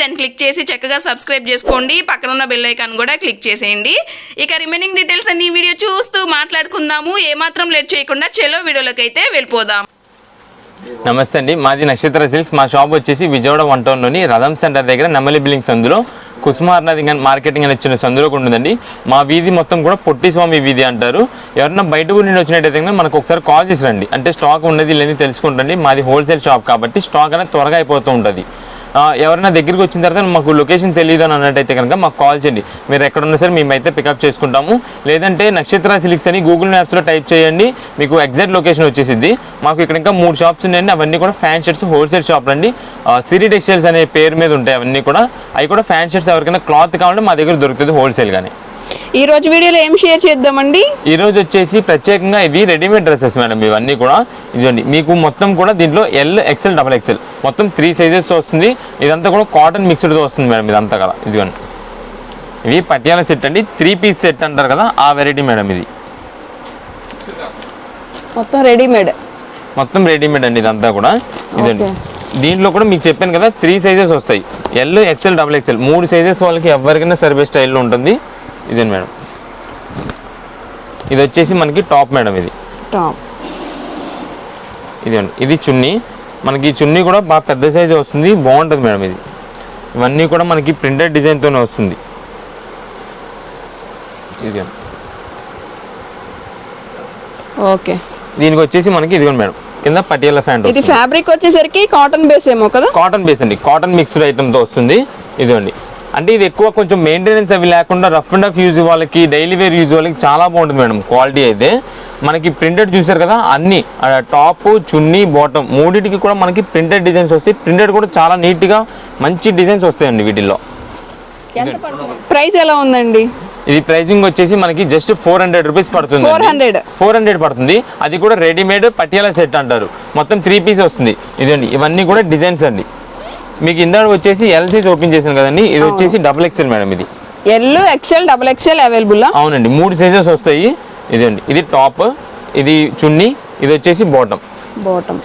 దాన్ని క్లిక్ చేసి చక్కగా సబ్స్క్రైబ్ చేసుకోండి. పక్కన ఉన్న బెల్ ఐకాన్ కూడా క్లిక్ చేసేయండి. ఇక రిమైనింగ్ డీటెయిల్స్ అన్ని వీడియో చూస్తూ మాట్లాడుకుందాము. ఏమాత్రం లేట్ చేయకుండా చెలో వీడియోలోకి అయితే వెళ్ళిపోదాం. నమస్తే అండి. మాది నక్షత్ర సిల్క్స్ మా షాప్ వచ్చేసి విజయవాడ వన్ టౌన్లోని రథం సెంటర్ దగ్గర నెమ్మలి బిల్డింగ్ సందులో కుసుమార్నది మార్కెటింగ్ అని వచ్చిన సందులో ఉంటుందండి మా వీధి మొత్తం కూడా పొట్టి స్వామి వీధి అంటారు. ఎవరన్నా బయట ఊరి నుండి వచ్చినట్టయితే కనుక మనకు ఒకసారి కాల్ చేసి రండి. అంటే స్టాక్ ఉన్నది లేని తెలుసుకుంటండి. మాది హోల్సేల్ షాప్ కాబట్టి స్టాక్ అనేది త్వరగా అయిపోతూ ఉంటుంది. ఎవరైనా దగ్గరికి వచ్చిన తర్వాత మాకు లొకేషన్ తెలియదు అని అన్నట్టయితే కనుక మాకు కాల్ చేయండి. మీరు ఎక్కడున్నా సరే మేమైతే పికప్ చేసుకుంటాము. లేదంటే నక్షత్ర సిలిక్స్ అని గూగుల్ మ్యాప్స్లో టైప్ చేయండి. మీకు ఎగ్జాక్ట్ లొకేషన్ వచ్చేసింది. మాకు ఇక్కడ ఇంకా మూడు షాప్స్ ఉన్నాయండి. అవన్నీ కూడా ఫ్యాన్ షర్ట్స్ హోల్సేల్ షాప్లు అండి. సిరి టెక్స్టైల్స్ అనే పేరు మీద ఉంటాయి అవన్నీ కూడా. అవి కూడా ఫ్యాన్ షర్ట్స్ ఎవరికైనా క్లాత్ కావాలంటే మా దగ్గర దొరుకుతుంది హోల్సేల్గానే ఈ రోజు వీడియోలో ఏం షేర్ చేద్దామండి? ఈ రోజు వచ్చేసి ప్రత్యేకంగా ఇవి రెడీమేడ్ డ్రెస్సెస్ మేడం. ఇవన్నీ కూడా ఇదండి మీకు మొత్తం కూడా దీంట్లో ఎల్ ఎక్సెల్ డబల్ ఎక్సెల్ మొత్తం త్రీ సైజెస్ వస్తుంది. ఇదంతా కూడా కాటన్ మిక్స్డ్తో వస్తుంది మేడం ఇదంతా కదా ఇదిగోండి. ఇవి పటియాల సెట్ అండి. త్రీ పీస్ సెట్ అంటారు కదా ఆ వెరైటీ మేడం ఇది. మొత్తం రెడీమేడ్ మొత్తం రెడీమేడ్ అండి ఇదంతా కూడా. ఇదండి. దీంట్లో కూడా మీకు చెప్పాను కదా త్రీ సైజెస్ వస్తాయి. ఎల్ ఎక్సెల్ డబల్ ఎక్సెల్ మూడు సైజెస్ వాళ్ళకి ఎవరికైనా సర్వే స్టైల్లో ఉంటుంది. ఇదండి మేడం. ఇది వచ్చేసి మనకి టాప్ మేడం ఇది. టాప్. ఇదండి. ఇది చున్నీ. మనకి ఈ చున్నీ కూడా బాగా పెద్ద సైజు వస్తుంది. బాగుంటుంది మేడం ఇది. ఇవన్నీ కూడా మనకి ప్రింటెడ్ డిజైన్తోనే వస్తుంది. ఇది ఓకే. దీనికి వచ్చేసి మనకి ఇదిగోండి మేడం. కింద పటియాల ఫ్యాంట్ ఇది ఫ్యాబ్రిక్ వచ్చేసరికి కాటన్ బేస్ ఏమో కదా? కాటన్ బేస్ అండి. కాటన్ మిక్స్డ్ ఐటమ్తో వస్తుంది. ఇదిగోండి. అంటే ఇది ఎక్కువ కొంచెం మెయింటెనెన్స్ అవి లేకుండా రఫ్ అండ్ రఫ్ యూజ్ వాళ్ళకి డైలీ వేర్ యూజ్ వాళ్ళకి చాలా బాగుంటుంది మేడం క్వాలిటీ అయితే. మనకి ప్రింటెడ్ చూసారు కదా అన్ని టాప్ చున్నీ బాటమ్ మూడింటికి కూడా మనకి ప్రింటెడ్ డిజైన్స్ వస్తాయి. ప్రింటెడ్ కూడా చాలా నీట్గా మంచి డిజైన్స్ వస్తాయండి వీటిల్లో. ప్రైస్ ఎలా ఉందండి? ఇది ప్రైసింగ్ వచ్చేసి మనకి జస్ట్ ఫోర్ హండ్రెడ్ రూపీస్ పడుతుంది 400. ఫోర్ హండ్రెడ్ పడుతుంది. అది కూడా రెడీమేడ్ పటియాల సెట్ అంటారు. మొత్తం త్రీ పీస్ వస్తుంది. ఇదండి ఇవన్నీ కూడా డిజైన్స్ అండి. మీకు ఇందాక వచ్చేసి ఎల్ సైజ్ ఓపెన్ చేశాను కదండి. ఇది వచ్చేసి డబుల్ ఎక్స్ఎల్ మేడం ఇది. L XL double XL available అవునండి. మూడు సైజెస్ వస్తాయి. ఇదండి. ఇది టాప్ ఇది చున్నీ ఇది వచ్చేసి బాటమ్ బాటమ్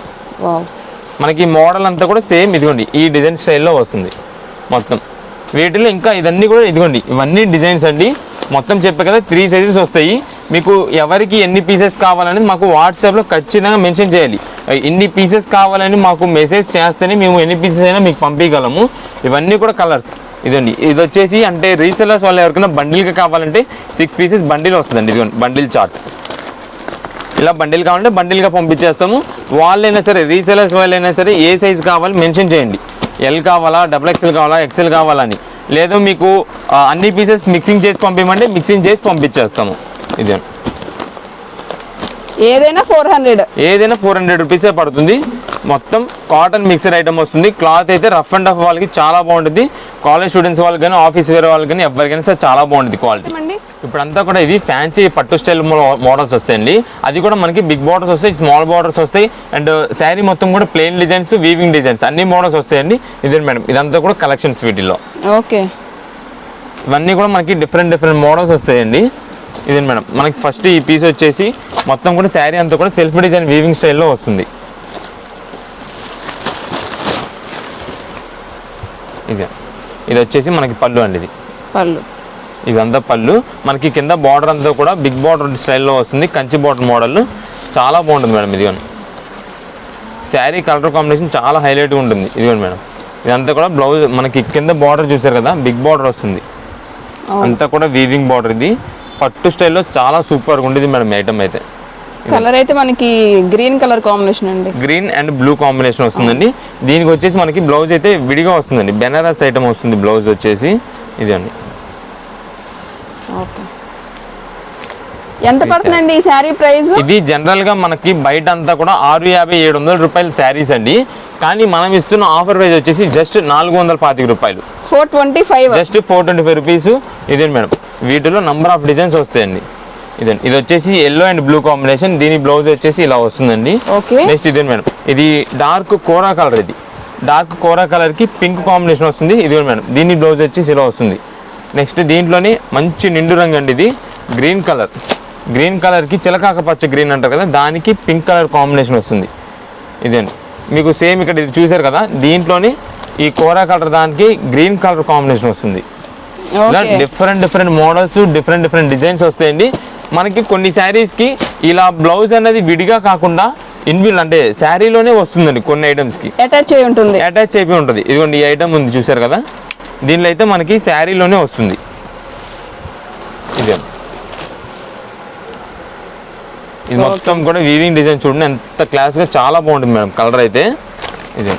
మనకి మోడల్ అంతా కూడా సేమ్ ఇదిగోండి. ఈ డిజైన్ స్టైల్లో వస్తుంది. మొత్తం. వీటిలో ఇంకా ఇదన్నీ కూడా ఇదిగోండి. ఇవన్నీ డిజైన్స్ అండి. మొత్తం చెప్పే కదా త్రీ సైజెస్ వస్తాయి. మీకు ఎవరికి ఎన్ని పీసెస్ కావాలని మాకు వాట్సాప్లో ఖచ్చితంగా మెన్షన్ చేయాలి. ఎన్ని పీసెస్ కావాలని మాకు మెసేజ్ చేస్తేనే మేము ఎన్ని పీసెస్ అయినా మీకు పంపించగలము ఇవన్నీ కూడా కలర్స్ ఇదండి. ఇది వచ్చేసి అంటే రీసెలర్స్ వాళ్ళు ఎవరికైనా బండిల్గా కావాలంటే సిక్స్ పీసెస్ బండిల్ వస్తుందండి. ఇదిగోండి బండిల్ చార్ట్ ఇలా బండిల్ కావాలంటే బండిల్గా పంపించేస్తాము. వాళ్ళైనా సరే రీసెలర్స్ వాళ్ళైనా సరే ఏ సైజ్ కావాలి మెన్షన్ చేయండి. ఎల్ కావాలా డబుల్ ఎక్స్ఎల్ కావాలా ఎక్స్ఎల్ కావాలని లేదు మీకు అన్ని పీసెస్ మిక్సింగ్ చేసి పంపించమంటే మిక్సింగ్ చేసి పంపించేస్తాము. ఇది. ఏదైనా ఫోర్ హండ్రెడ్ ఏదైనా ఫోర్ హండ్రెడ్ రూపీసే పడుతుంది? మొత్తం కాటన్ మిక్సర్ ఐటమ్ వస్తుంది. క్లాత్ అయితే రఫ్ అండ్ రఫ్ వాళ్ళకి చాలా బాగుంటుంది. కాలేజ్ స్టూడెంట్స్ వాళ్ళకి కానీ ఆఫీస్ వేరే వాళ్ళకి కానీ ఎవరికైనా సరే చాలా బాగుంటుంది క్వాలిటీ ఇప్పుడంతా కూడా ఇవి ఫ్యాన్సీ పట్టు స్టైల్ మోడల్స్ వస్తాయండి. అది కూడా మనకి బిగ్ బార్డర్స్ వస్తాయి స్మాల్ బార్డర్స్ వస్తాయి. అండ్ శారీ మొత్తం కూడా ప్లెయిన్ డిజైన్స్ వీవింగ్ డిజైన్స్ అన్ని మోడల్స్ వస్తాయండి. ఇదే మేడం ఇదంతా కూడా కలెక్షన్స్ వీటిలో ఓకే. ఇవన్నీ కూడా మనకి డిఫరెంట్ డిఫరెంట్ మోడల్స్ వస్తాయండి. ఇదే మేడం మనకి ఫస్ట్ ఈ పీస్ వచ్చేసి మొత్తం కూడా శారీ అంతా కూడా సెల్ఫ్ డిజైన్ వీవింగ్ స్టైల్లో వస్తుంది. ఇదే ఇది వచ్చేసి మనకి పళ్ళు అండి ఇది. పళ్ళు. ఇదంతా పళ్ళు. మనకి కింద బార్డర్ అంతా కూడా బిగ్ బార్డర్ స్టైల్లో వస్తుంది. కంచి బార్డర్ మోడల్ చాలా బాగుంటుంది మేడం ఇదిగోండి. శారీ కలర్ కాంబినేషన్ చాలా హైలైట్గా ఉంటుంది. ఇదిగోండి మేడం. ఇదంతా కూడా బ్లౌజ్ మనకి కింద బార్డర్ చూసారు కదా బిగ్ బార్డర్ వస్తుంది. అంతా కూడా వీవింగ్ బార్డర్ ఇది. పట్టు స్టైల్లో చాలా సూపర్గా ఉండేది మేడం ఐటమ్ అయితే. కలర్ అయితే మనకి గ్రీన్ కలర్ కాంబినేషన్ అండి. గ్రీన్ అండ్ బ్లూ కాంబినేషన్ వస్తుందండి. దీనికి వచ్చేసి మనకి బ్లౌజ్ అయితే విడిగా వస్తుందండి. బెనారస్ ఐటమ్ వస్తుంది బ్లౌజ్ వచ్చేసి. ఇదండి. ఎంత పడుతుందండి ఈ శారీ ప్రైస్ ఇవి జనరల్గా మనకి బయట అంతా కూడా ఆరు యాభై ఏడు వందల రూపాయల శారీస్ అండి. కానీ మనం ఇస్తున్న ఆఫర్ ప్రైస్ వచ్చేసి జస్ట్ నాలుగు వందల పాతిక రూపాయలు. Four twenty five just four twenty five rupees ఇదేంటి మేడం? వీటిలో నంబర్ ఆఫ్ డిజైన్స్ వస్తాయండి. ఇదండి ఇది వచ్చేసి ఎల్లో అండ్ బ్లూ కాంబినేషన్ దీని బ్లౌజ్ వచ్చేసి ఇలా వస్తుందండి. ఓకే నెక్స్ట్ ఇదే మేడం. ఇది డార్క్ కోరా కలర్ ఇది. డార్క్ కోరా కలర్కి పింక్ కాంబినేషన్ వస్తుంది. ఇది మేడం. దీని బ్లౌజ్ వచ్చేసి ఇలా వస్తుంది. నెక్స్ట్ దీంట్లోనే మంచి నిండు రంగు అండి ఇది. గ్రీన్ కలర్ గ్రీన్ కలర్కి చిలకాక పచ్చ గ్రీన్ అంటారు కదా దానికి పింక్ కలర్ కాంబినేషన్ వస్తుంది. ఇదండి మీకు సేమ్ ఇక్కడ ఇది చూసారు కదా దీంట్లోనే ఈ కోరా కలర్ దానికి గ్రీన్ కలర్ కాంబినేషన్ వస్తుంది. ఇలా different different models different different designs వస్తాయండి. మనకి కొన్ని శారీస్కి ఇలా బ్లౌజ్ అనేది విడిగా కాకుండా ఇన్బిల్ అంటే శారీలోనే వస్తుందండి కొన్ని ఐటమ్స్కి. అటాచ్ అయి ఉంటుంది. అటాచ్ అయిపోయి ఉంటుంది. ఇదిగోండి ఈ ఐటమ్ ఉంది చూసారు కదా? దీనిలో అయితే మనకి శారీలోనే వస్తుంది. ఇదే. ఇది మొత్తం కూడా వీవింగ్ డిజైన్ చూడండి ఎంత క్లాస్గా చాలా బాగుంటుంది మేడం కలర్ అయితే. ఇదే.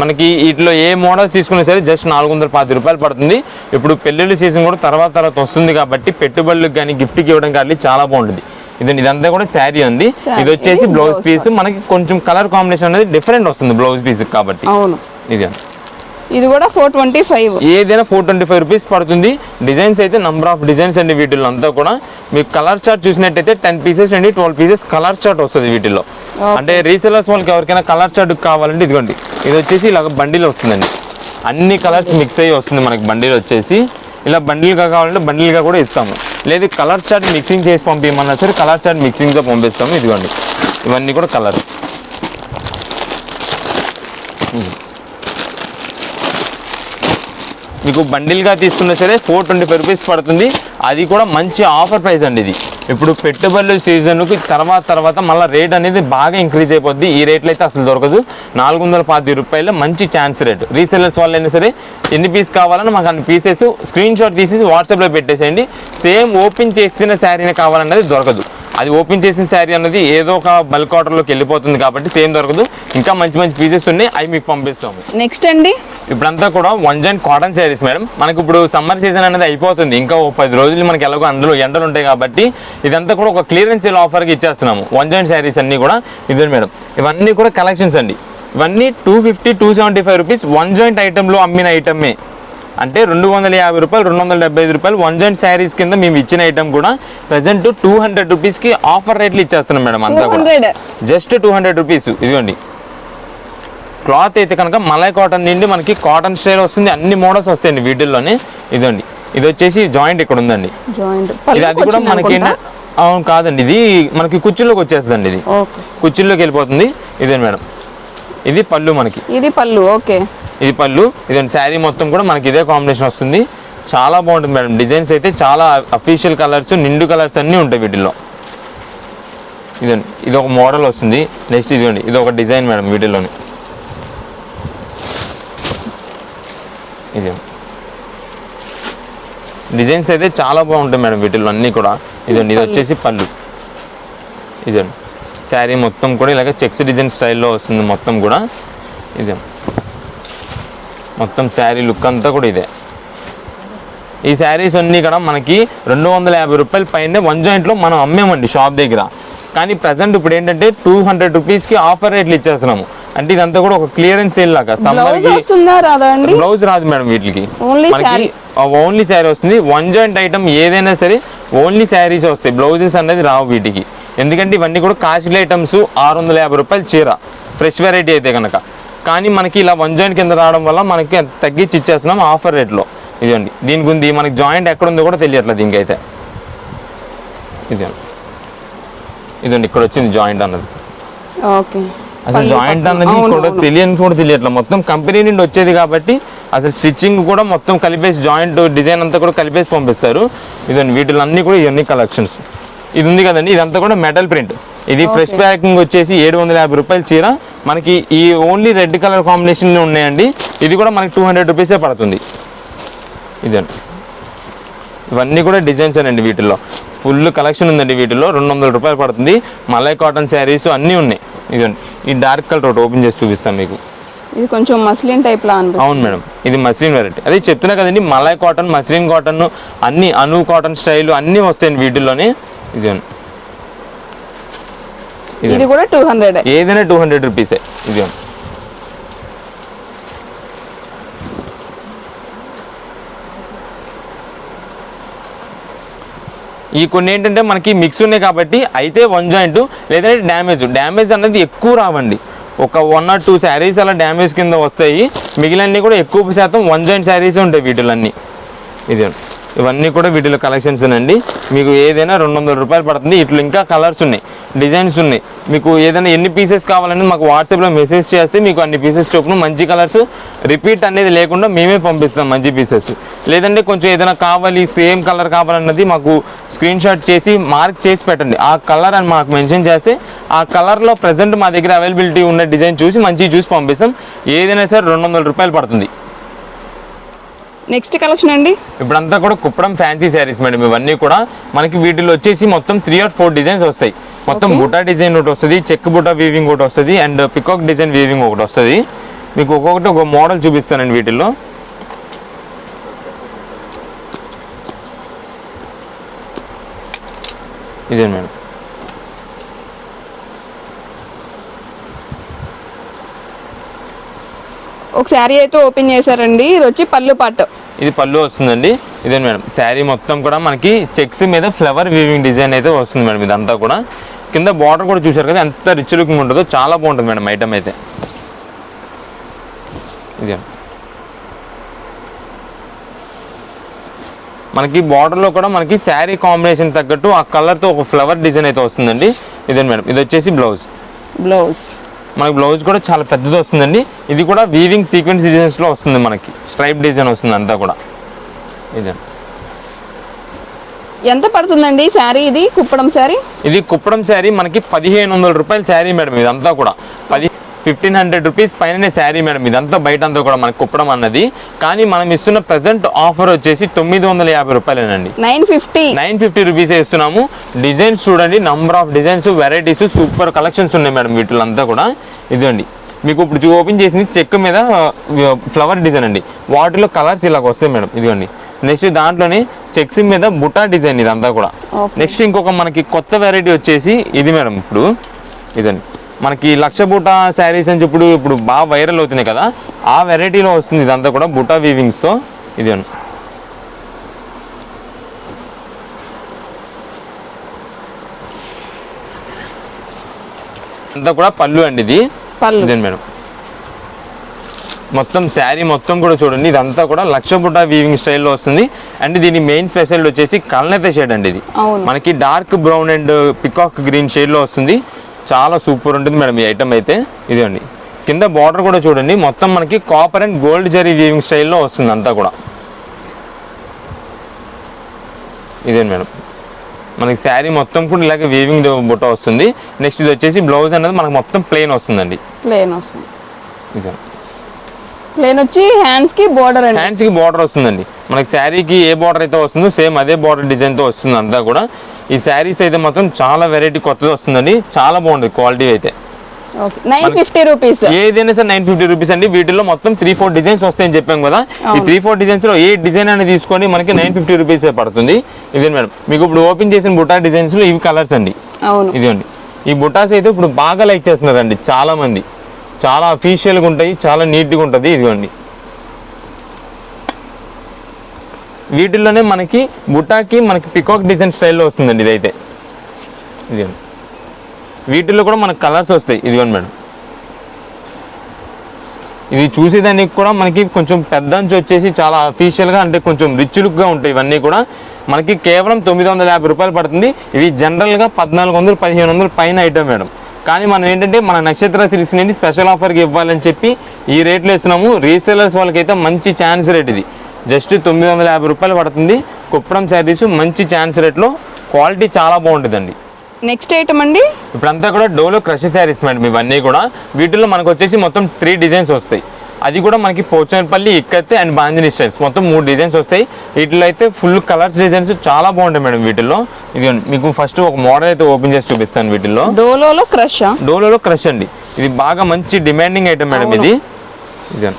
మనకి వీటిలో ఏ మోడల్స్ తీసుకున్నా సరే జస్ట్ నాలుగు వందల పాతి రూపాయలు పడుతుంది. ఇప్పుడు పెళ్ళిళ్ళ సీజన్ కూడా తర్వాత తర్వాత వస్తుంది కాబట్టి పెట్టుబడులకు కానీ గిఫ్ట్కి ఇవ్వడం కానీ చాలా బాగుంటుంది. ఇదండి ఇదంతా కూడా శారీ ఉంది. ఇది వచ్చేసి ఇది బ్లౌజ్ పీస్ మనకి కొంచెం కలర్ కాంబినేషన్ అనేది డిఫరెంట్ వస్తుంది బ్లౌజ్ పీస్ కాబట్టి. ఇది ఇది కూడా ఫోర్ ట్వంటీ ఫైవ్ ఏదైనా ఫోర్ ట్వంటీ ఫైవ్ రూపీస్ పడుతుంది. డిజైన్స్ అయితే నంబర్ ఆఫ్ డిజైన్స్ అండి వీటిల్లో అంతా కూడా. మీకు కలర్ చార్ట్ చూసినట్టయితే టెన్ పీసెస్ అండి ట్వెల్వ్ పీసెస్ కలర్ చార్ట్ వస్తుంది వీటిల్లో. అంటే రీసెలర్స్ వాళ్ళకి ఎవరికైనా కలర్ చార్ట్ కావాలంటే ఇదిగోండి. ఇది వచ్చేసి ఇలాగ బండిల్ వస్తుందండి. అన్ని కలర్స్ మిక్స్ అయ్యి వస్తుంది మనకి బండిల్ వచ్చేసి. ఇలా బండిల్గా కావాలంటే బండిల్గా కూడా ఇస్తాము. లేదు కలర్ చార్ట్ మిక్సింగ్ చేసి పంపించమన్నా సరే కలర్ చార్ట్ మిక్సింగ్తో పంపిస్తాము. ఇదిగోండి. ఇవన్నీ కూడా కలర్. మీకు బండిల్గా తీసుకున్నా సరే ఫోర్ ట్వంటీ ఫైవ్ రూపీస్ పడుతుంది. అది కూడా మంచి ఆఫర్ ప్రైస్ అండి ఇది. ఇప్పుడు పెట్టుబడుల సీజన్కి తర్వాత తర్వాత మళ్ళీ రేట్ అనేది బాగా ఇంక్రీజ్ అయిపోద్ది. ఈ రేట్లో అయితే అసలు దొరకదు. నాలుగు వందల పాతి రూపాయలు మంచి ఛాన్స్ రేట్. రీసెల్లర్స్ వాళ్ళు అయినా సరే ఎన్ని పీస్ కావాలన్నా మాకు అన్ని పీసెస్ స్క్రీన్ షాట్ తీసేసి వాట్సాప్లో పెట్టేసేయండి. సేమ్ ఓపెన్ చేసిన శారీనే కావాలన్నది దొరకదు. అది ఓపెన్ చేసిన శారీ అన్నది ఏదో ఒక బల్క్ ఆర్డర్లోకి వెళ్ళిపోతుంది కాబట్టి సేమ్ దొరకదు. ఇంకా మంచి మంచి పీసెస్ ఉన్నాయి. అవి మీకు పంపిస్తాము నెక్స్ట్ అండి. ఇప్పుడంతా కూడా one joint cotton saris madam మనకి ఇప్పుడు సమ్మర్ సీజన్ అనేది అయిపోతుంది. ఇంకా పది రోజులు మనకి ఎలాగో అందులో ఎండలు ఉంటాయి కాబట్టి ఇదంతా కూడా ఒక క్లియరెన్స్ సేల్ ఆఫర్కి ఇచ్చేస్తున్నాము. వన్ జాయింట్ శారీస్ అన్నీ కూడా. ఇదే మేడం ఇవన్నీ కూడా కలెక్షన్స్ అండి. ఇవన్నీ two fifty two seventy five rupees one joint ఐటెంలో అమ్మిన ఐటమే అంటే రెండు వందల యాభై రూపాయలు రెండు వందల డెబ్బై ఐదు రూపాయలు వన్ జాయింట్ శారీస్ కింద మేము ఇచ్చిన ఐటమ్ కూడా ప్రజెంట్ టూ హండ్రెడ్ రూపీస్కి ఆఫర్ రేట్లు ఇచ్చేస్తున్నాం మేడం అంతా కూడా. జస్ట్ టూ హండ్రెడ్ రూపీస్ ఇదిగోండి. క్లాత్ అయితే కనుక మలై కాటన్ నుండి మనకి కాటన్ స్టైల్ వస్తుంది అన్ని మోడల్స్ వస్తాయండి వీటిల్లోనే. ఇదండి ఇది వచ్చేసి జాయింట్ ఇక్కడ ఉందండి. ఇది అది కూడా మనకి అవును కాదండి ఇది మనకి కుర్చీలోకి వచ్చేస్తుందండి ఇది. కుర్చీలోకి వెళ్ళిపోతుంది. ఇదే మేడం? ఇది పళ్ళు మనకి. ఇది పళ్ళు ఓకే. ఇది పళ్ళు ఇదండి శారీ మొత్తం కూడా మనకి ఇదే కాంబినేషన్ వస్తుంది. చాలా బాగుంటుంది మేడం. డిజైన్స్ అయితే చాలా అఫీషియల్ కలర్స్ నిండు కలర్స్ అన్నీ ఉంటాయి వీటిల్లో. ఇదండి ఇది ఒక మోడల్ వస్తుంది. నెక్స్ట్ ఇదిగోండి ఇది ఒక డిజైన్ మేడం వీటిల్లోని. ఇది డిజైన్స్ అయితే చాలా బాగుంటాయి మేడం వీటిల్లో అన్నీ కూడా. ఇదండి ఇది వచ్చేసి పళ్ళు. ఇదండి శారీ మొత్తం కూడా ఇలాగ చెక్స్ డిజైన్ స్టైల్లో వస్తుంది మొత్తం కూడా. ఇదే. మొత్తం శారీ లుక్ అంతా కూడా ఇదే. ఈ శారీస్ అన్నీ కూడా మనకి రెండు వందల యాభై రూపాయల పైన వన్ జాయింట్లో మనం అమ్మేమండి షాప్ దగ్గర. కానీ ప్రజెంట్ ఇప్పుడు ఏంటంటే టూ హండ్రెడ్ రూపీస్కి ఆఫర్ రేట్లు ఇచ్చేస్తున్నాము. అంటే ఇదంతా కూడా ఒక క్లియరెన్స్ సేల్ లాగా అండి? బ్లౌజ్ రాదు మేడం వీటికి. మనకి. ఓన్లీ శారీ వస్తుంది. వన్ జాయింట్ ఐటమ్ ఏదైనా సరే ఓన్లీ శారీస్ వస్తాయి. బ్లౌజెస్ అనేది రావు వీటికి. ఎందుకంటే ఇవన్నీ కూడా కాస్ట్లీ ఐటమ్స్ ఆరు వందల యాభై రూపాయలు చీర. ఫ్రెష్ వెరైటీ అయితే కనుక కానీ మనకి ఇలా వన్ జాయింట్ కింద రావడం వల్ల మనకి తగ్గించి ఇచ్చేస్తున్నాం ఆఫర్ రేట్లో ఇదండి దీనికి ఉంది మనకి జాయింట్ ఎక్కడ ఉందో కూడా తెలియట్లేదు దీనికైతే. ఇదండి ఇదండి ఇక్కడ వచ్చింది జాయింట్ అన్నది. ఓకే. అసలు జాయింట్ అన్నది కూడా తెలియని కూడా తెలియట్లేదు. మొత్తం కంపెనీ నుండి వచ్చేది కాబట్టి అసలు స్టిచ్చింగ్ కూడా మొత్తం కలిపేసి జాయింట్ డిజైన్ అంతా కూడా కలిపేసి పంపిస్తారు. ఇదండి వీటిలో అన్ని కూడా ఇవన్నీ కలెక్షన్స్ ఇది ఉంది కదండి ఇదంతా కూడా మెటల్ ప్రింట్ ఇది ఫ్రెష్ ప్యాకింగ్ వచ్చేసి ఏడు వందల యాభై రూపాయల చీర. మనకి ఈ ఓన్లీ రెడ్ కలర్ కాంబినేషన్లో ఉన్నాయండి. ఇది కూడా మనకి టూ హండ్రెడ్ రూపీసే పడుతుంది. ఇదండి. ఇవన్నీ కూడా డిజైన్స్ అండి వీటిల్లో. ఫుల్ కలెక్షన్ ఉందండి వీటిలో రెండు వందల రూపాయలు పడుతుంది. మలై కాటన్ శారీస్ అన్నీ ఉన్నాయి. ఇదండి. ఈ డార్క్ కలర్ ఒకటి ఓపెన్ చేసి చూపిస్తాను మీకు. ఇది కొంచెం మస్లిన్ టైప్ లా అవును మేడం. ఇది మస్లిన్ వెరైటీ అదే చెప్తున్నా కదండి మలై కాటన్ మస్లిన్ కాటన్ అన్ని అను కాటన్ స్టైల్ అన్నీ వస్తాయండి వీటిల్లోనే. ఇదండి ఇది కూడా టూ హండ్రెడ్ ఏదైనా టూ హండ్రెడ్ రూపీసే ఇది ఈ కొన్ని ఏంటంటే మనకి మిక్స్ ఉన్నాయి కాబట్టి అయితే వన్ జాయింట్ లేదంటే డ్యామేజ్ డ్యామేజ్ అనేది ఎక్కువ రావండి. ఒక వన్ ఆర్ టూ శారీస్ అలా డ్యామేజ్ కింద వస్తాయి. మిగిలినన్ని కూడా ఎక్కువ శాతం వన్ జాయింట్ శారీసే ఉంటాయి వీటిలన్నీ. ఇది ఇవన్నీ కూడా వీటిలో కలెక్షన్స్ అండి. మీకు ఏదైనా రెండు వందల రూపాయలు పడుతుంది. ఇట్లా ఇంకా కలర్స్ ఉన్నాయి. డిజైన్స్ ఉన్నాయి. మీకు ఏదైనా ఎన్ని పీసెస్ కావాలని మాకు వాట్సాప్లో మెసేజ్ చేస్తే మీకు అన్ని పీసెస్ చొప్పున మంచి కలర్స్ రిపీట్ అనేది లేకుండా మేమే పంపిస్తాం మంచి పీసెస్ లేదంటే కొంచెం ఏదైనా కావాలి సేమ్ కలర్ కావాలన్నది మాకు స్క్రీన్ షాట్ చేసి మార్క్ చేసి పెట్టండి. ఆ కలర్ అని మాకు మెన్షన్ చేస్తే ఆ కలర్లో ప్రజెంట్ మా దగ్గర అవైలబిలిటీ ఉన్న డిజైన్ చూసి మంచిగా చూసి పంపిస్తాం. ఏదైనా సరే రెండు వందల రూపాయలు పడుతుంది. నెక్స్ట్ కలెక్షన్ అండి? ఇప్పుడంతా కూడా కుప్పడం ఫ్యాన్సీ శారీస్ మేడం. ఇవన్నీ కూడా మనకి వీటిలో వచ్చేసి మొత్తం త్రీ ఆర్ ఫోర్ డిజైన్స్ వస్తాయి. మొత్తం. బుటా డిజైన్ ఒకటి వస్తుంది చెక్ బుటా వీవింగ్ ఒకటి వస్తుంది అండ్ పికాక్ డిజైన్ వీవింగ్ ఒకటి వస్తుంది. మీకు ఒక్కొక్కటి ఒక మోడల్ చూపిస్తానండి వీటిల్లో. ఇదే మేడం. ఒక శారీ అయితే ఓపెన్ చేశారండి. ఇది వచ్చి పళ్ళు పాటు. ఇది పళ్ళు వస్తుందండి. ఇదే మేడం. శారీ మొత్తం కూడా మనకి చెక్స్ మీద ఫ్లవర్ వీవింగ్ డిజైన్ అయితే వస్తుంది మేడం ఇదంతా కూడా. కింద బార్డర్ కూడా చూశారు కదా ఎంత రిచ్ లుకింగ్ ఉంటుందో చాలా బాగుంటుంది మేడం ఐటమ్ అయితే. ఇదే. మనకి బార్డర్లో కూడా మనకి శారీ కాంబినేషన్ తగ్గట్టు ఆ కలర్తో ఒక ఫ్లవర్ డిజైన్ అయితే వస్తుందండి. ఇదే మేడం. ఇది వచ్చేసి బ్లౌజ్. బ్లౌజ్. మనకి బ్లౌజ్ కూడా చాలా పెద్దది వస్తుందండి. ఇది కూడా వీవింగ్ సీక్వెన్స్ డిజైన్స్లో వస్తుంది మనకి. స్ట్రైప్ డిజైన్ వస్తుంది అంతా కూడా. ఇదే. ఎంత పడుతుందండి శారీ ఇది? కుప్పడం శారీ? ఇది కుప్పడం శారీ మనకి పదిహేను వందల రూపాయల శారీ మేడం ఇదంతా కూడా. పది ఫిఫ్టీన్ హండ్రెడ్ రూపీస్ పైననే శారీ మేడం. ఇదంతా బయట అంతా కూడా మనకి కుప్పడం అన్నది. కానీ మనం ఇస్తున్న ప్రజెంట్ ఆఫర్ వచ్చేసి తొమ్మిది వందల యాభై రూపాయలేనండి. Nine fifty. Nine fifty rupees ఇస్తున్నాము. డిజైన్స్ చూడండి number of designs varieties super collections ఉన్నాయి మేడం వీటిలంతా కూడా. ఇదండి మీకు ఇప్పుడు ఓపెన్ చేసింది చెక్ మీద ఫ్లవర్ డిజైన్ అండి. వాటిలో కలర్స్ ఇలాగ వస్తాయి మేడం. ఇదిగోండి నెక్స్ట్ దాంట్లోనే చెక్స్ మీద బుటా డిజైన్ ఇదంతా కూడా. నెక్స్ట్ ఇంకొక మనకి కొత్త వెరైటీ వచ్చేసి ఇది మేడం ఇప్పుడు. ఇదండి మనకి లక్ష బుటా శారీస్ అని ఇప్పుడు ఇప్పుడు బాగా వైరల్ అవుతున్నాయి కదా ఆ వెరైటీలో వస్తుంది ఇదంతా కూడా బుటా వీవింగ్స్తో ఇదండి అంతా కూడా పళ్ళు అండి ఇది. పళ్ళు. ఇదే మేడం? మొత్తం శారీ మొత్తం కూడా చూడండి ఇదంతా కూడా లక్ష బుట్ట వీవింగ్ స్టైల్లో వస్తుంది. అండ్ దీని మెయిన్ స్పెషల్ వచ్చేసి కల్నెత షేడ్ అండి ఇది. మనకి dark brown and peacock green షేడ్లో వస్తుంది. చాలా సూపర్ ఉంటుంది మేడం ఈ ఐటమ్ అయితే. ఇదండి కింద బార్డర్ కూడా చూడండి. మొత్తం మనకి copper and gold zari weaving స్టైల్లో వస్తుంది అంతా కూడా. ఇదే మేడం. మనకి శారీ మొత్తం కూడా ఇలాగే వీవింగ్ బుట్ట వస్తుంది. నెక్స్ట్ ఇది వచ్చేసి బ్లౌజ్ అనేది మనకు మొత్తం ప్లెయిన్ వస్తుందండి. ప్లేన్ వస్తుంది. ఇదే ప్లేన్ వచ్చి హ్యాండ్స్కి బోర్డర్ అండి. హ్యాండ్స్కి బార్డర్ వస్తుందండి. మనకి శారీకి ఏ బార్డర్ అయితే వస్తుందో సేమ్ అదే బార్డర్ డిజైన్తో వస్తుంది అంతా కూడా. ఈ శారీస్ అయితే మాత్రం చాలా వెరైటీ కొత్తది వస్తుందండి. చాలా బాగుంది క్వాలిటీ అయితే. నైన్ ఫిఫ్టీ రూపీస్ ఏదైనా సరే నైన్ ఫిఫ్టీ రూపీస్ అండి. వీటిలో మొత్తం త్రీ ఫోర్ డిజైన్స్ వస్తాయని చెప్పాం కదా. ఈ. త్రీ ఫోర్ డిజైన్స్లో ఏ డిజైన్ అనేది తీసుకొని మనకి నైన్ ఫిఫ్టీ రూపీస్ పడుతుంది? ఇదే మేడం? మీకు ఇప్పుడు ఓపెన్ చేసిన బుటా డిజైన్స్లో ఇవి కలర్స్ అండి. ఇదిగోండి. ఈ బుటాస్ అయితే ఇప్పుడు బాగా లైక్ చేస్తున్నారండి చాలా మంది చాలా అఫీషియల్గా ఉంటాయి చాలా నీట్గా ఉంటుంది ఇదిగోండి. వీటిల్లోనే మనకి బుటాకి మనకి పికాక్ డిజైన్ స్టైల్లో వస్తుందండి ఇదైతే. ఇదిగోండి. వీటిల్లో కూడా మనకు కలర్స్ వస్తాయి ఇదిగోండి మేడం. ఇది చూసేదానికి కూడా మనకి కొంచెం పెద్ద అంచు వచ్చేసి చాలా అఫీషియల్గా అంటే కొంచెం రిచ్ లుక్గా ఉంటాయి ఇవన్నీ కూడా. మనకి కేవలం తొమ్మిది వందల యాభై రూపాయలు పడుతుంది. ఇవి జనరల్గా పద్నాలుగు వందలు పదిహేను వందలు పైన ఐటమ్ మేడం. కానీ మనం ఏంటంటే మన నక్షత్ర సిరీస్ నుండి స్పెషల్ ఆఫర్కి ఇవ్వాలని చెప్పి ఈ రేట్లో ఇస్తున్నాము. రీసేలర్స్ వాళ్ళకైతే మంచి ఛాన్స్ రేట్ ఇది. జస్ట్ తొమ్మిది వందల యాభై రూపాయలు పడుతుంది. కుప్పడం శారీస్ మంచి ఛాన్స్ రేట్లో. క్వాలిటీ చాలా బాగుంటుందండి. నెక్స్ట్ ఐటమ్ అండి? ఇప్పుడంతా కూడా డోలో క్రష్ శారీస్ మేడం ఇవన్నీ కూడా. వీటిలో మనకు వచ్చేసి మొత్తం త్రీ డిజైన్స్ వస్తాయి. అది కూడా మనకి పోచనపల్లి ఇక్కతే అండ్ బాంజనీ స్టైల్స్. మొత్తం మూడు డిజైన్స్ వస్తాయి. వీటిలో అయితే ఫుల్ కలర్స్ డిజైన్స్ చాలా బాగుంటాయి మేడం వీటిల్లో. ఇది మీకు ఫస్ట్ ఒక మోడల్ అయితే ఓపెన్ చేసి చూపిస్తాను వీటిల్లో. డోలోలో క్రష్ డోలోలో క్రష్ అండి. ఇది బాగా మంచి డిమాండింగ్ ఐటమ్ మేడం ఇది. ఇది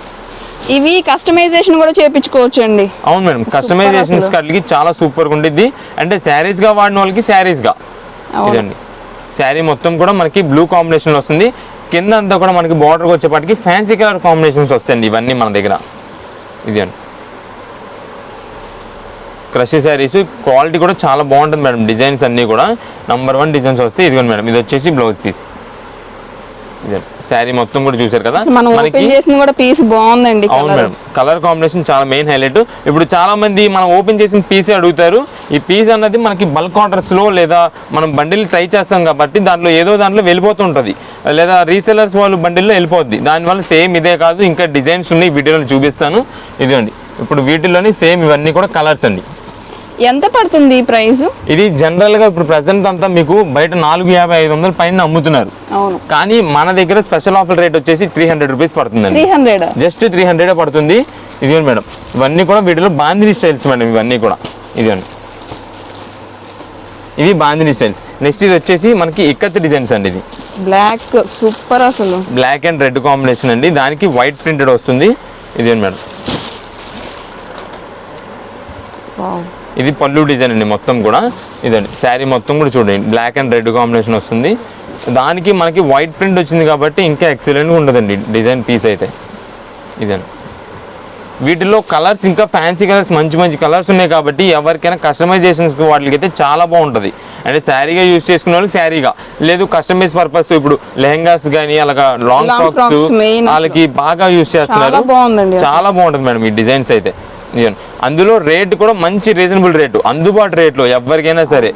ఇవి కస్టమైజేషన్ కూడా చేపించుకోవచ్చు అండి అవును మేడం కస్టమైజేషన్. కట్లకి చాలా సూపర్గా ఉండిద్ది. అంటే శారీస్గా వాడిన వాళ్ళకి శారీస్గా అవును. ఇదండి శారీ మొత్తం కూడా మనకి బ్లూ కాంబినేషన్ వస్తుంది. కింద అంతా కూడా మనకి బార్డర్ వచ్చేపాటికి ఫ్యాన్సీ కలర్ కాంబినేషన్స్ వస్తాయండి ఇవన్నీ మన దగ్గర. ఇది అండి. క్రష్ శారీస్ క్వాలిటీ కూడా చాలా బాగుంటుంది మేడం డిజైన్స్ అన్నీ కూడా. నంబర్ వన్ డిజైన్స్ వస్తాయి ఇదిగోండి మేడం ఇది వచ్చేసి బ్లౌజ్ పీస్ శారీ మొత్తం కూడా చూసారు కదా? మనం ఓపెన్ చేసిన కూడా పీస్ బాగుందండి అవును కలర్. మేడం. కలర్ కాంబినేషన్ చాలా మెయిన్ హైలైట్. ఇప్పుడు చాలా మంది మనం ఓపెన్ చేసిన పీస్ అడుగుతారు. ఈ పీస్ అన్నది మనకి బల్క్ ఆర్డర్స్లో లేదా మనం బండిల్ ట్రై చేస్తాం కాబట్టి దాంట్లో ఏదో దాంట్లో వెళ్ళిపోతుంటది లేదా రీసెలర్స్ వాళ్ళు బండిల్లో వెళ్ళిపోద్ది. దానివల్ల సేమ్ ఇదే కాదు ఇంకా డిజైన్స్ ఉన్నాయి వీడియోలో చూపిస్తాను. ఇదిగోండి. ఇప్పుడు వీటిలోని సేమ్ ఇవన్నీ కూడా కలర్స్ అండి. ఎంత పడుతుంది ఈ ప్రైస్ ఇది జనరల్గా ఇప్పుడు ప్రజెంట్ అంతా మీకు బయట నాలుగు యాభై ఐదు వందల పైన అమ్ముతున్నారు. అవును. కానీ మన దగ్గర స్పెషల్ ఆఫర్ రేట్ వచ్చేసి త్రీ హండ్రెడ్ రూపీస్ పడుతుందండి. Three hundred. Just three hundred పడుతుంది. ఇదిగోండి మేడం. ఇవన్నీ కూడా వీటిలో బాందిని స్టైల్స్ మేడం ఇవన్నీ కూడా. ఇదిగోండి. ఇవి బాందిని స్టైల్స్. నెక్స్ట్ ఇది వచ్చేసి మనకి ఇక్కత్ డిజైన్స్ అండి ఇది. బ్లాక్ సూపర్ అసలు. బ్లాక్ అండ్ రెడ్ కాంబినేషన్ అండి. దానికి వైట్ ప్రింటెడ్ వస్తుంది. ఇదేంటి మేడం. ఇది పళ్ళు డిజైన్ అండి మొత్తం కూడా. ఇదండి. శారీ మొత్తం కూడా చూడండి. బ్లాక్ అండ్ రెడ్ కాంబినేషన్ వస్తుంది. దానికి మనకి వైట్ ప్రింట్ వచ్చింది కాబట్టి ఇంకా ఎక్సలెంట్గా ఉండదండి డిజైన్ పీస్ అయితే. ఇదండి. వీటిలో కలర్స్ ఇంకా ఫ్యాన్సీ కలర్స్ మంచి మంచి కలర్స్ ఉన్నాయి కాబట్టి ఎవరికైనా కస్టమైజేషన్స్ వాటికి అయితే చాలా బాగుంటుంది. అంటే శారీగా యూస్ చేసుకునే వాళ్ళు శారీగా. లేదు కస్టమైజ్ పర్పస్ ఇప్పుడు లెహంగాస్ కానీ అలాగా లాంగ్ ఫ్రాక్స్. వాళ్ళకి బాగా యూస్ చేస్తున్నారు. చాలా బాగుంటుంది మేడం ఈ డిజైన్స్ అయితే. అందులో రేట్ కూడా మంచి రీజనబుల్ రేటు. అందుబాటు రేట్లో ఎవరికైనా సరే.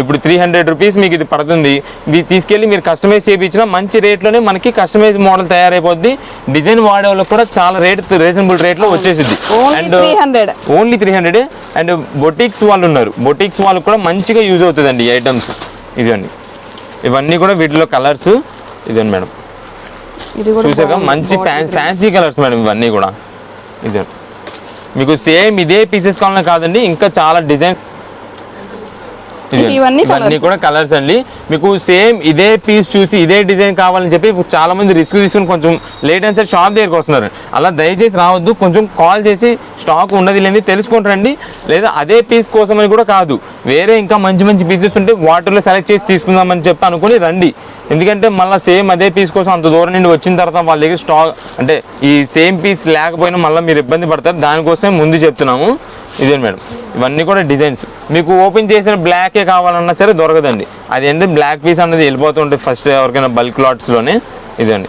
ఇప్పుడు త్రీ హండ్రెడ్ రూపీస్ మీకు ఇది పడుతుంది. ఇది తీసుకెళ్ళి మీరు కస్టమైజ్ చేయించిన మంచి రేట్లోనే మనకి కస్టమైజ్ మోడల్ తయారైపోద్ది. డిజైన్ వాడే వాళ్ళకి కూడా చాలా రేట్ రీజనబుల్ రేట్లో వచ్చేసింది hundred only three hundred and boutiques వాళ్ళు ఉన్నారు. బొటిక్స్ వాళ్ళకి కూడా మంచిగా యూజ్ అవుతుందండి ఐటమ్స్ ఇదండి ఇవన్నీ కూడా వీటిలో కలర్స్ ఇదండి మేడం. చూసాక. మంచి. ఫ్యాన్సీ కలర్స్ మేడం ఇవన్నీ కూడా. ఇదే మీకు సేమ్ ఇదే పీసెస్ కావాలని కాదండి ఇంకా చాలా డిజైన్ ఇవన్నీ. కూడా కలర్స్ అండి. మీకు సేమ్ ఇదే పీస్ చూసి ఇదే డిజైన్ కావాలని చెప్పి చాలా మంది రిస్క్ తీసుకుని కొంచెం లేట్ అయిన సరే షాప్ దగ్గరికి వస్తున్నారు. అలా దయచేసి రావద్దు. కొంచెం కాల్ చేసి స్టాక్ ఉన్నది లేని తెలుసుకుంటారండి లేదా అదే పీస్ కోసం అని కూడా కాదు. వేరే ఇంకా మంచి మంచి పీసెస్ ఉంటే వాటర్లో సెలెక్ట్ చేసి తీసుకుందామని చెప్పి అనుకుని రండి. ఎందుకంటే మళ్ళీ సేమ్ అదే పీస్ కోసం అంత దూరం నుండి వచ్చిన తర్వాత వాళ్ళ దగ్గర స్టాక్ అంటే ఈ సేమ్ పీస్ లేకపోయినా మళ్ళీ మీరు ఇబ్బంది పడతారు. దానికోసం ముందు చెప్తున్నాము. ఇదే మేడం? ఇవన్నీ కూడా డిజైన్స్. మీకు ఓపెన్ చేసిన బ్లాకే కావాలన్నా సరే దొరకదండి. అది ఏంటంటే బ్లాక్ పీస్ అన్నది వెళ్ళిపోతుంటుంది ఫస్ట్ ఎవరికైనా బల్క్ లాట్స్లోనే ఇదండి.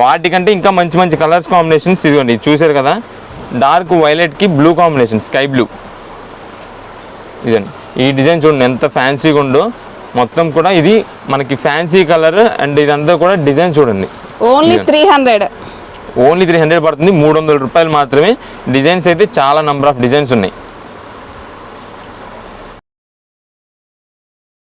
వాటికంటే ఇంకా మంచి మంచి కలర్స్ కాంబినేషన్స్ ఇదిగోండి ఇది చూసారు కదా? డార్క్ వైలెట్కి బ్లూ కాంబినేషన్ స్కై బ్లూ ఇదండి. ఈ డిజైన్ చూడండి ఎంత ఫ్యాన్సీగా ఉందో. మొత్తం కూడా ఇది మనకి ఫ్యాన్సీ కలర్ అండ్ ఇదంతా కూడా డిజైన్ చూడండి. Only three hundred only three hundred పడుతుంది. మూడు వందల రూపాయలు మాత్రమే. డిజైన్స్ అయితే చాలా నంబర్ ఆఫ్ డిజైన్స్ ఉన్నాయి.